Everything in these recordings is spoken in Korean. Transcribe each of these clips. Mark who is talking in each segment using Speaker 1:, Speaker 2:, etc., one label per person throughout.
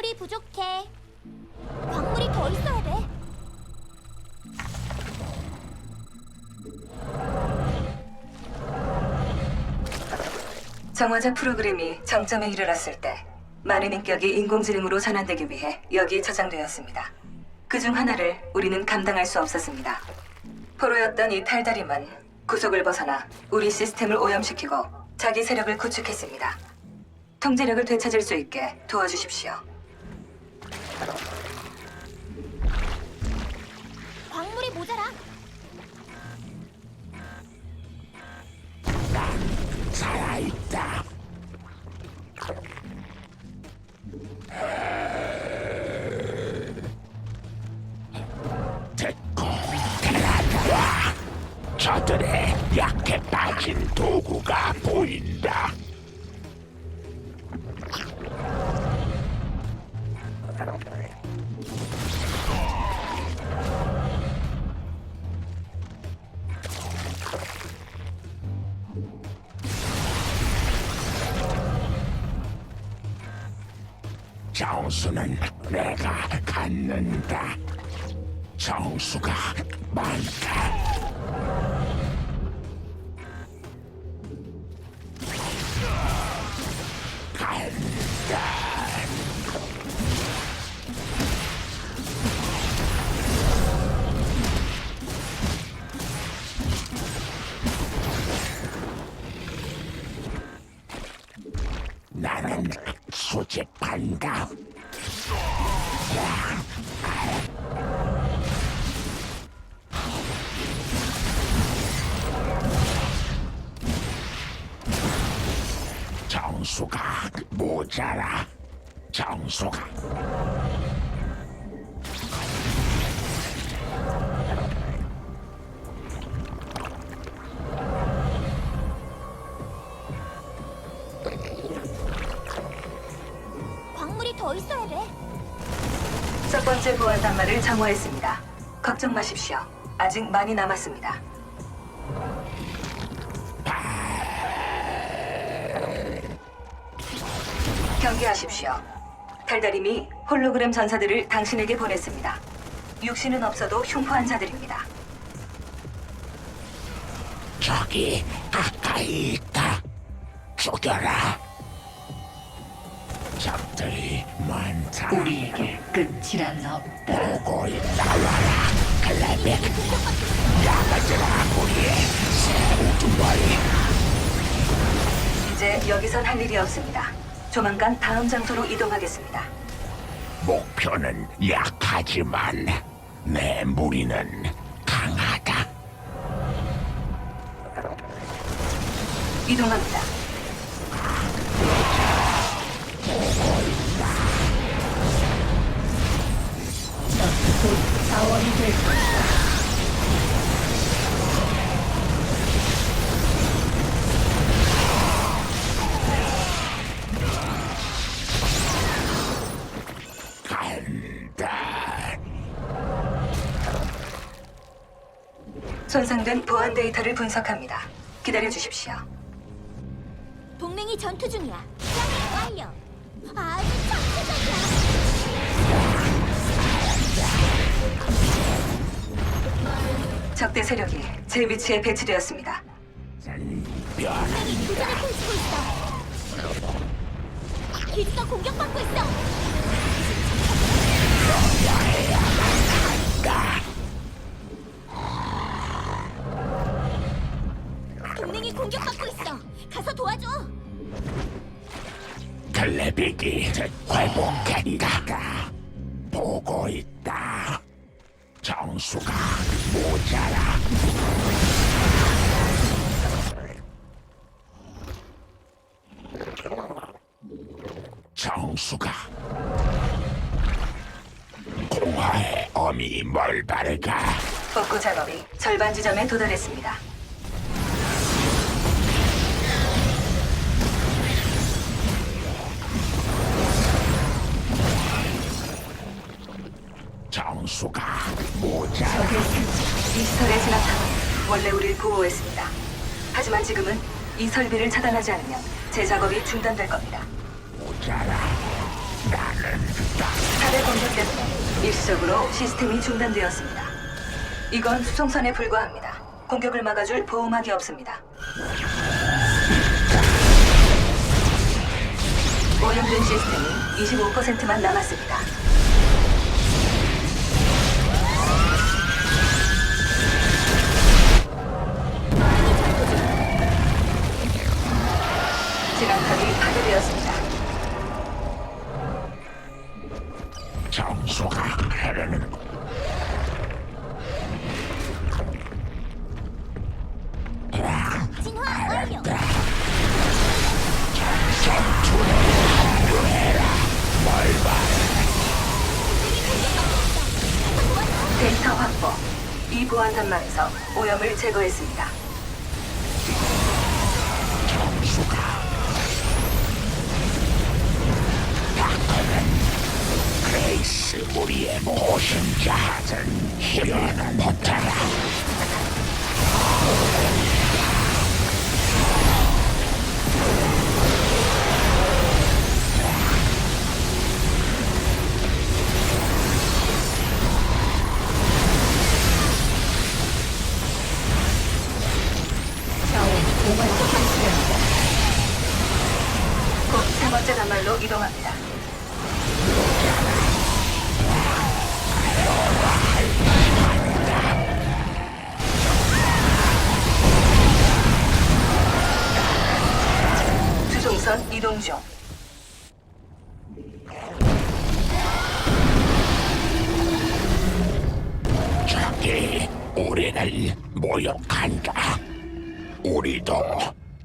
Speaker 1: 광물이 부족해. 광물이 더 있어야 돼.
Speaker 2: 정화자 프로그램이 정점에 이르렀을 때 많은 인격이 인공지능으로 전환되기 위해 여기 저장되었습니다. 그 중 하나를 우리는 감당할 수 없었습니다. 포로였던 이 탈다림은 구속을 벗어나 우리 시스템을 오염시키고 자기 세력을 구축했습니다. 통제력을 되찾을 수 있게 도와주십시오.
Speaker 3: 정수는 내가 갖는다. 정수가 많다. 수집한다. 정수가 모자라. 정수가
Speaker 2: 첫 번째 보안 단말을 정화했습니다. 걱정 마십시오. 아직 많이 남았습니다. 경계하십시오. 달달임이 홀로그램 전사들을 당신에게 보냈습니다. 육신은 없어도 흉포한 자들입니다.
Speaker 3: 저기 가까이 있다. 죽여라.
Speaker 4: 우리에게 끝이란 없다.
Speaker 3: 보고 있다 와라. 클레빅. 야가지라 우리의 새 우두머리.
Speaker 2: 이제 여기선 할 일이 없습니다. 조만간 다음 장소로 이동하겠습니다.
Speaker 3: 목표는 약하지만 내 무리는 강하다.
Speaker 2: 이동합니다.
Speaker 4: 자원이 될 것이다.
Speaker 2: 손상된 보안 데이터를 분석합니다. 기다려 주십시오.
Speaker 1: 동맹이 전투 중이야.
Speaker 2: 적대 세력이 제 위치에 배치되었습니다.
Speaker 1: 교전을 펼치고 있어. 기지가 공격받고 있어.
Speaker 2: 복구 작업이 절반 지점에 도달했습니다.
Speaker 3: 정수가 모자라.
Speaker 2: 디지털의 진압탑은 원래 우리를 보호했습니다. 하지만 지금은 이 설비를 차단하지 않으면 제 작업이 중단될 겁니다.
Speaker 3: 모자라. 난
Speaker 2: 탑의 공격 때문에 일시적으로 시스템이 중단되었습니다. 이건 수송선에 불과합니다. 공격을 막아줄 보호막이 없습니다. 오염된 시스템이 25%만 남았습니다. 보안 단말에서 오염을 제거했습니다.
Speaker 3: 그레이스 우리의 보신자든 희연은 못하라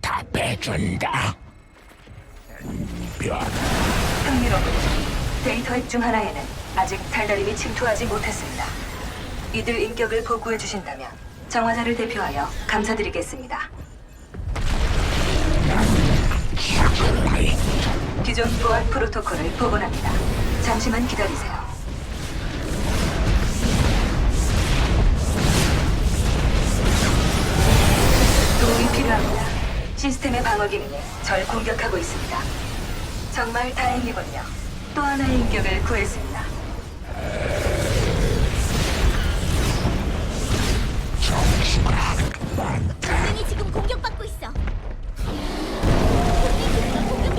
Speaker 3: 답해준다 변
Speaker 2: 흥미롭군. 데이터 핵중 하나에는 아직 달달임이 침투하지 못했습니다. 이들 인격을 보고해 주신다면 정화자를 대표하여 감사드리겠습니다. 기존 보안 프로토콜을 복원합니다. 잠시만 기다리세요. 필요합니다. 시스템의 방어 기능이 절 공격하고 있습니다. 정말 다행이군요. 또 하나의 인격을 구했습니다.
Speaker 1: 동맹이 지금 공격받고 있어.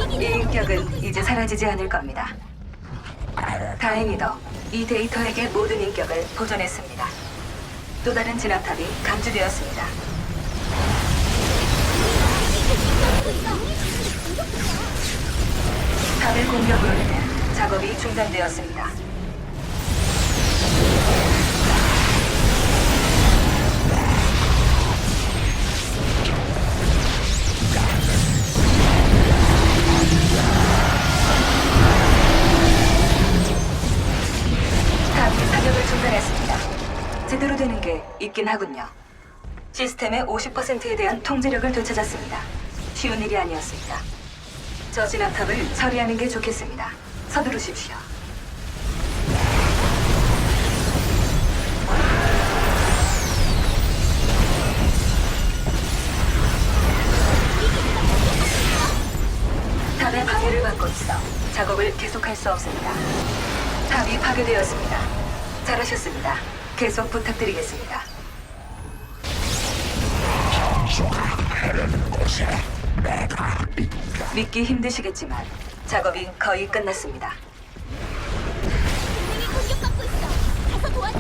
Speaker 2: 이 인격은 이제 사라지지 않을 겁니다. 다행히도 이 데이터에게 모든 인격을 보존했습니다. 또 다른 진압탑이 감지되었습니다. 탑의 공격으로 인해 작업이 중단되었습니다. 탑이 사격을 중단했습니다. 제대로 되는 게 있긴 하군요. 시스템의 50%에 대한 통제력을 되찾았습니다. 쉬운 일이 아니었습니다. 저 진압탑을 처리하는 게 좋겠습니다. 서두르십시오. 탑의 방해를 받고 있어 작업을 계속할 수 없습니다. 탑이 파괴되었습니다. 잘하셨습니다. 계속 부탁드리겠습니다.
Speaker 3: 정수가 흐르는 곳에
Speaker 2: 믿기 힘드시겠지만 작업이 거의 끝났습니다.
Speaker 1: 동맹이 공격받고 있어. 가서 도와줘.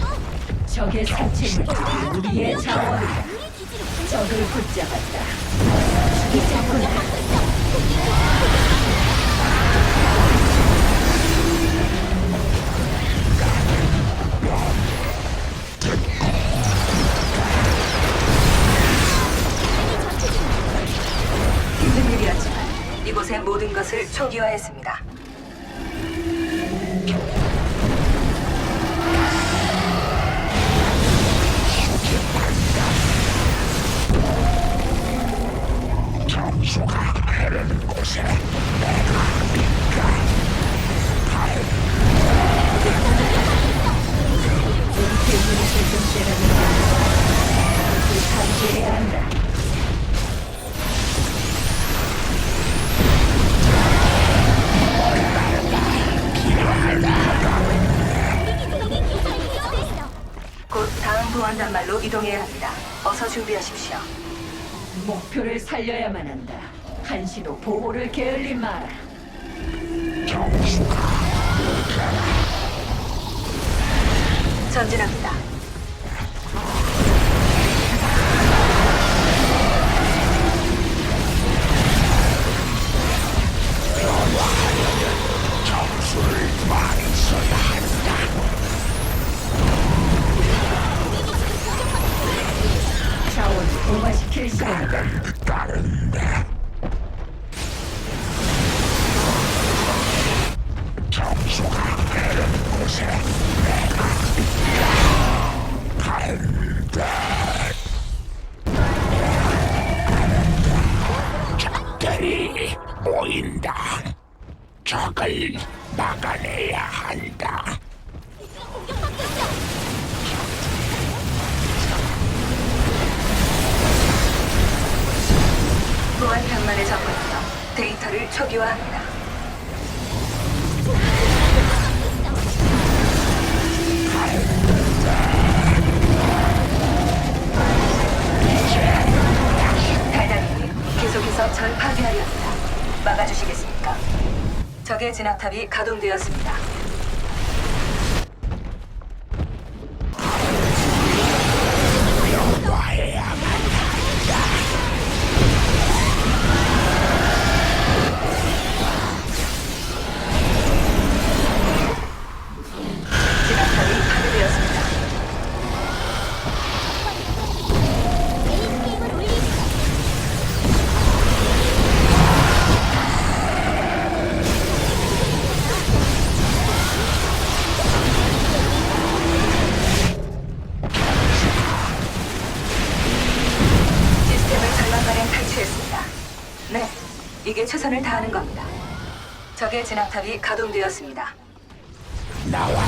Speaker 4: 적의 사체물들이 우리의 자원이다.
Speaker 1: 우리 기지로 공격.
Speaker 4: 적을 붙잡았다. 죽이자꾸나.
Speaker 1: 공격받고 있어.
Speaker 2: 초기화했습니다. 준비하십시오.
Speaker 4: 목표를 살려야만 한다. 한시도 보호를 게을리 마라.
Speaker 3: 정수가
Speaker 2: 전진합니다.
Speaker 3: 적을 막아내야 한다.
Speaker 1: 공격받고
Speaker 2: 장만에 접근하여 데이터를 초기화합니다. 계속해서 절 파괴하려 합니다. 막아주시겠습니까? 적의 진압탑이 가동되었습니다. 탈취했습니다. 네, 이게 최선을 다하는 겁니다. 적의 진압탑이 가동되었습니다.
Speaker 3: 나와라.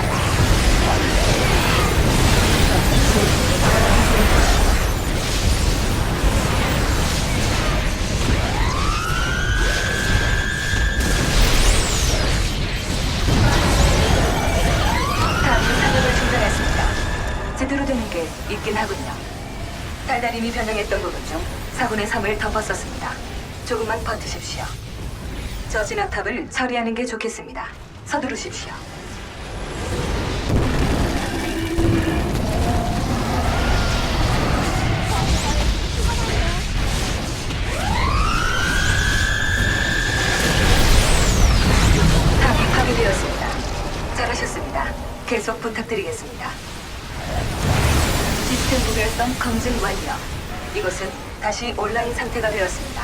Speaker 2: 제대로 되는 게 있긴 하군요. 달달임이 변형했던 부분 중 4분의 3을 덮었었습니다. 조금만 버티십시오. 저 진압탑을 처리하는 게 좋겠습니다. 서두르십시오. 탑이 파괴되었습니다. 잘하셨습니다. 계속 부탁드리겠습니다. 시스템 무결성 검증 완료. 이곳은 다시 온라인 상태가 되었습니다.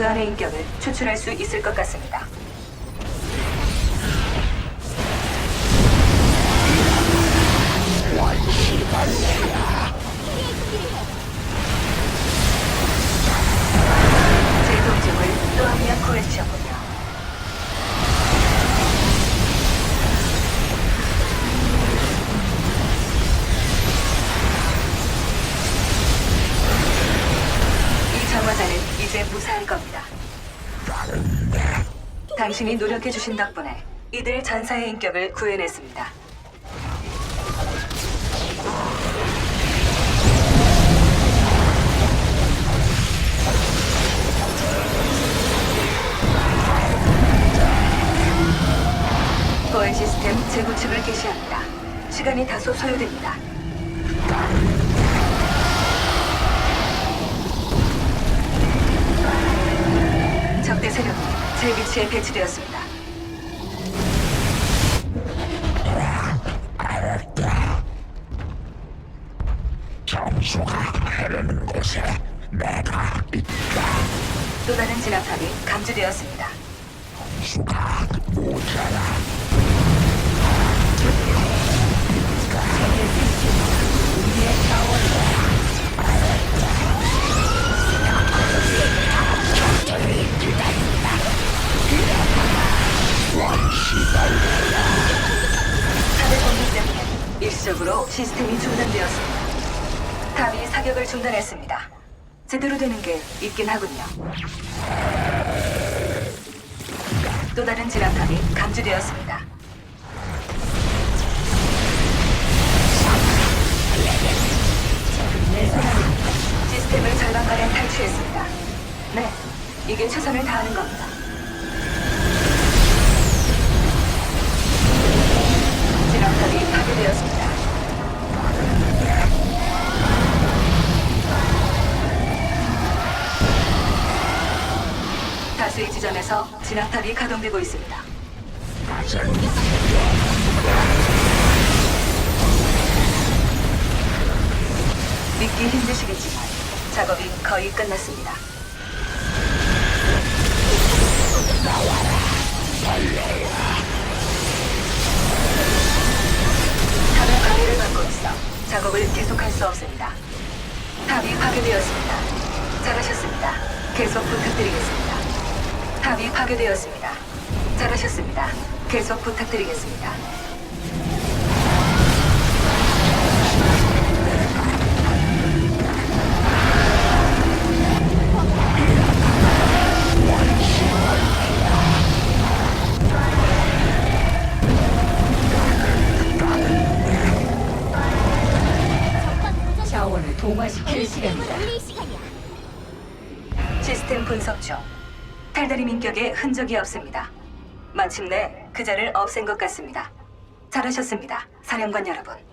Speaker 2: 그 안의 인격을 추출할 수 있을 것 같습니다. 당신이 노력해주신 덕분에 이들 전사의 인격을 구해냈습니다. 보안 시스템 재구축을 개시합니다. 시간이 다소 소요됩니다. 위치에 배치되었습니다.
Speaker 3: 내가 있다.
Speaker 2: 또 다른 진압탑이 감지되었습니다.
Speaker 3: 수가 모자라.
Speaker 2: 시스템이 중단되었습니다. 탑이 사격을 중단했습니다. 제대로 되는 게 있긴 하군요. 또 다른 진압탑이 감지되었습니다. 시스템을 절반가량 탈취했습니다. 네, 이게 최선을 다하는 겁니다. 진압탑이 파괴되었습니다. 수의 지점에서 진압탑이 가동되고 있습니다. 믿기 힘드시겠지만 작업이 거의 끝났습니다. 탑의 방해를 받고 있어 작업을 계속할 수 없습니다. 탑이 파괴되었습니다. 잘하셨습니다. 계속 부탁드리겠습니다. 탑이 파괴되었습니다. 잘하셨습니다. 계속 부탁드리겠습니다.
Speaker 4: 자원을 동화시킬 시간이다.
Speaker 1: 시간이야.
Speaker 2: 시스템 분석 중 탈다리 민격에 흔적이 없습니다. 마침내 그자를 없앤 것 같습니다. 잘하셨습니다, 사령관 여러분.